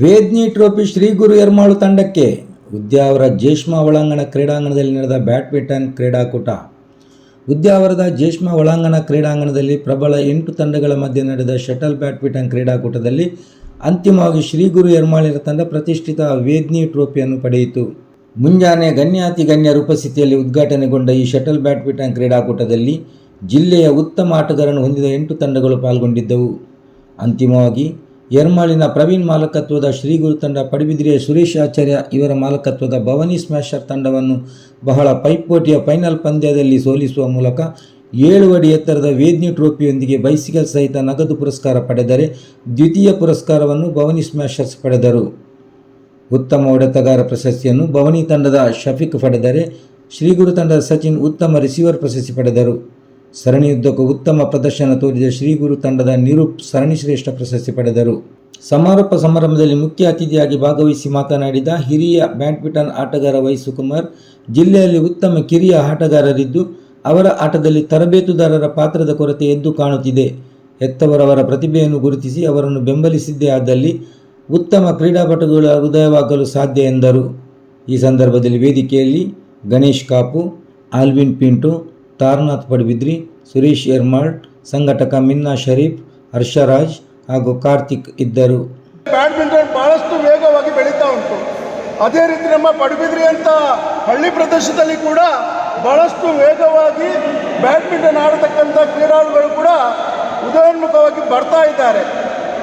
ವೇದ್ನಿ trophy Shri Guru Ermal ತಂಡಕ್ಕೆ ಉದ್ಯಾವರ ಜೇಷ್ಮಾ ಒಳಾಂಗಣ ಕ್ರೀಡಾಂಗಣದಲ್ಲಿ ನಡೆದ ಬ್ಯಾಡ್ಮಿಂಟನ್ ಕ್ರೀಡಾಕೂಟ. ಉದ್ಯಾವರದ ಜೇಷ್ಮಾ ಒಳಾಂಗಣ ಕ್ರೀಡಾಂಗಣದಲ್ಲಿ ಪ್ರಬಲ ಎಂಟು ತಂಡಗಳ ಮಧ್ಯೆ ನಡೆದ ಶಟಲ್ ಬ್ಯಾಡ್ಮಿಂಟನ್ ಕ್ರೀಡಾಕೂಟದಲ್ಲಿ ಅಂತಿಮವಾಗಿ ಶ್ರೀ ಗುರು ಎರ್ಮಾಳಿನ ತಂಡ ಪ್ರತಿಷ್ಠಿತ ವೇದ್ನಿ ಟ್ರೋಫಿಯನ್ನು ಪಡೆಯಿತು. ಮುಂಜಾನೆ ಗಣ್ಯಾತಿ ಗಣ್ಯರ ಉಪಸ್ಥಿತಿಯಲ್ಲಿ ಉದ್ಘಾಟನೆಗೊಂಡ ಈ ಶಟಲ್ ಬ್ಯಾಡ್ಮಿಂಟನ್ ಕ್ರೀಡಾಕೂಟದಲ್ಲಿ ಜಿಲ್ಲೆಯ ಉತ್ತಮ ಆಟಗಾರರನ್ನು ಹೊಂದಿದ ಎಂಟು ತಂಡಗಳು ಪಾಲ್ಗೊಂಡಿದ್ದವು. ಅಂತಿಮವಾಗಿ ಯರ್ಮಾಳಿನ ಪ್ರವೀಣ್ ಮಾಲಕತ್ವದ ಶ್ರೀಗುರು ತಂಡ ಪಡುಬಿದ್ರಿಯ ಸುರೇಶ್ ಆಚಾರ್ಯ ಇವರ ಮಾಲಕತ್ವದ ಭವಾನಿ ಸ್ಮ್ಯಾಷರ್ ತಂಡವನ್ನು ಬಹಳ ಪೈಪೋಟಿಯ ಫೈನಲ್ ಪಂದ್ಯದಲ್ಲಿ ಸೋಲಿಸುವ ಮೂಲಕ ಏಳು ಅಡಿ ಎತ್ತರದ ವೇದ್ನಿ ಟ್ರೋಫಿಯೊಂದಿಗೆ ಬೈಸಿಕಲ್ ಸಹಿತ ನಗದು ಪುರಸ್ಕಾರ ಪಡೆದರೆ ದ್ವಿತೀಯ ಪುರಸ್ಕಾರವನ್ನು ಭವನಿ ಸ್ಮ್ಯಾಶರ್ಸ್ ಪಡೆದರು. ಉತ್ತಮ ಒಡೆತಗಾರ ಪ್ರಶಸ್ತಿಯನ್ನು ಭವನಿ ತಂಡದ ಶಫೀಕ್ ಪಡೆದರೆ ಶ್ರೀಗುರು ತಂಡದ ಸಚಿನ್ ಉತ್ತಮ ರಿಸೀವರ್ ಪ್ರಶಸ್ತಿ ಪಡೆದರು. ಸರಣಿಯುದ್ದಕ್ಕೂ ಉತ್ತಮ ಪ್ರದರ್ಶನ ತೋರಿದ ಶ್ರೀಗುರು ತಂಡದ ನಿರೂಪ್ ಸರಣಿ ಶ್ರೇಷ್ಠ ಪ್ರಶಸ್ತಿ ಪಡೆದರು. ಸಮಾರೋಪ ಸಮಾರಂಭದಲ್ಲಿ ಮುಖ್ಯ ಅತಿಥಿಯಾಗಿ ಭಾಗವಹಿಸಿ ಮಾತನಾಡಿದ ಹಿರಿಯ ಬ್ಯಾಡ್ಮಿಂಟನ್ ಆಟಗಾರ ವೈ ಸುಕುಮಾರ್ ಜಿಲ್ಲೆಯಲ್ಲಿ ಉತ್ತಮ ಕಿರಿಯ ಆಟಗಾರರಿದ್ದು, ಅವರ ಆಟದಲ್ಲಿ ತರಬೇತುದಾರರ ಪಾತ್ರದ ಕೊರತೆ ಎದ್ದು ಕಾಣುತ್ತಿದೆ. ಹೆತ್ತವರವರ ಪ್ರತಿಭೆಯನ್ನು ಗುರುತಿಸಿ ಅವರನ್ನು ಬೆಂಬಲಿಸಿದ್ದೇ ಆದಲ್ಲಿ ಉತ್ತಮ ಕ್ರೀಡಾಪಟುಗಳ ಉದಯವಾಗಲು ಸಾಧ್ಯ ಎಂದರು. ಈ ಸಂದರ್ಭದಲ್ಲಿ ವೇದಿಕೆಯಲ್ಲಿ ಗಣೇಶ್ ಕಾಪು, ಆಲ್ವಿನ್ ಪಿಂಟು ತಾರನಾಥ್ ಪಡುಬಿದ್ರಿ, ಸುರೇಶ್ ಎರ್ಮಾಳ್, ಸಂಘಟಕ ಮಿನ್ನಾ ಶರೀಫ್, ಹರ್ಷರಾಜ್ ಹಾಗೂ ಕಾರ್ತಿಕ್ ಇದ್ದರು. ಬ್ಯಾಡ್ಮಿಂಟನ್ ಬಹಳಷ್ಟು ವೇಗವಾಗಿ ಬೆಳೀತಾ ಉಂಟು. ಅದೇ ರೀತಿ ನಮ್ಮ ಪಡುಬಿದ್ರಿ ಅಂತ ಹಳ್ಳಿ ಪ್ರದೇಶದಲ್ಲಿ ಕೂಡ ಬಹಳಷ್ಟು ವೇಗವಾಗಿ ಬ್ಯಾಡ್ಮಿಂಟನ್ ಆಡತಕ್ಕಂಥ ಕ್ರೀಡಾಳುಗಳು ಕೂಡ ಉದಯೋನ್ಮುಖವಾಗಿ ಬರ್ತಾ ಇದ್ದಾರೆ.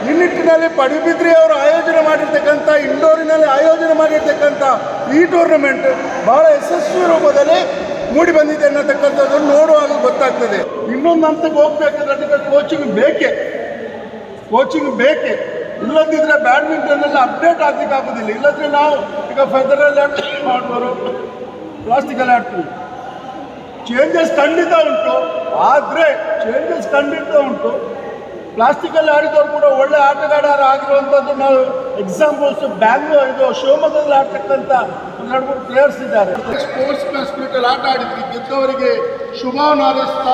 ಈ ನಿಟ್ಟಿನಲ್ಲಿ ಪಡುಬಿದ್ರಿ ಅವರು ಆಯೋಜನೆ ಮಾಡಿರ್ತಕ್ಕಂಥ, ಇಂಡೋರಿನಲ್ಲಿ ಆಯೋಜನೆ ಮಾಡಿರ್ತಕ್ಕಂಥ ಈ ಟೂರ್ನಮೆಂಟ್ ಬಹಳ ಯಶಸ್ವಿ ರೂಪದಲ್ಲಿ ಮೂಡಿ ಬಂದಿದೆ ಅನ್ನತಕ್ಕಂಥದ್ದು ನೋಡುವಾಗ ಗೊತ್ತಾಗ್ತದೆ. ಇನ್ನೊಂದು ಹಂತಕ್ಕೆ ಹೋಗ್ಬೇಕಾದ್ರೆ ಕೋಚಿಂಗ್ ಬೇಕೇ? ಕೋಚಿಂಗ್ ಬೇಕೇ? ಇಲ್ಲದಿದ್ರೆ ಬ್ಯಾಡ್ಮಿಂಟನ್ ಎಲ್ಲ ಅಪ್ಡೇಟ್ ಆಗ್ಲಿಕ್ಕೆ ಆಗೋದಿಲ್ಲ. ಇಲ್ಲದ್ರೆ ನಾವು ಈಗ ಫೆದರಲ್ಲಿ ಮಾಡ್ಬೋದು ಪ್ಲಾಸ್ಟಿಕಲ್ ಆಡ್ತೀವಿ. ಚೇಂಜಸ್ ಖಂಡಿತ ಉಂಟು. ಆದರೆ ಚೇಂಜಸ್ ಖಂಡಿತ ಉಂಟು. ಪ್ಲಾಸ್ಟಿಕಲ್ಲಿ ಆಡಿದವರು ಕೂಡ ಒಳ್ಳೆ ಆಟಗಾರರು ಆಗಿರುವಂಥದ್ದು ನಾವು ಎಕ್ಸಾಂಪಲ್ಸ್ ಬ್ಯಾಂಗ್ಳೂರ್ ಇದು ಶಿವಮೊಗ್ಗದಲ್ಲಿ ಆಡ್ತಕ್ಕಂಥ ಎರಡು ಮೂರು ಪ್ಲೇಯರ್ಸ್ ಇದ್ದಾರೆ ಸ್ಪೋರ್ಟ್ಸ್ ಸ್ಪಿರಿಟಲ್ಲಿ ಆಟ ಆಡಿದ್ವಿ ಗೆದ್ದವರಿಗೆ ಶುಭ ಹಾರೈಸ್ತಾ,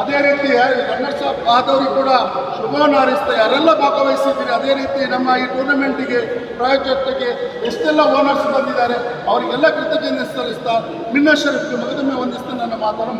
ಅದೇ ರೀತಿ ರನ್ನರ್ಸ್ ಅಪ್ ಆದವರಿಗೆ ಕೂಡ ಶುಭ ಹಾರೈಸ್ತಾ ಯಾರೆಲ್ಲ ಭಾಗವಹಿಸಿದ್ದೀರಿ, ಅದೇ ರೀತಿ ನಮ್ಮ ಈ ಟೂರ್ನಮೆಂಟಿಗೆ ಪ್ರಾಯೋಜಕತೆಗೆ ಎಷ್ಟೆಲ್ಲ ಓನರ್ಸ್ ಬಂದಿದ್ದಾರೆ, ಅವರಿಗೆಲ್ಲ ಕೃತಜ್ಞತೆ ಸಲ್ಲಿಸ್ತಾ, ಮಿನ್ನ ಶರೀಫ್ಗೆ ಮಗದೊಮ್ಮೆ ವಂದಿಸ್ತಾ ನನ್ನ ಮಾತನ್ನು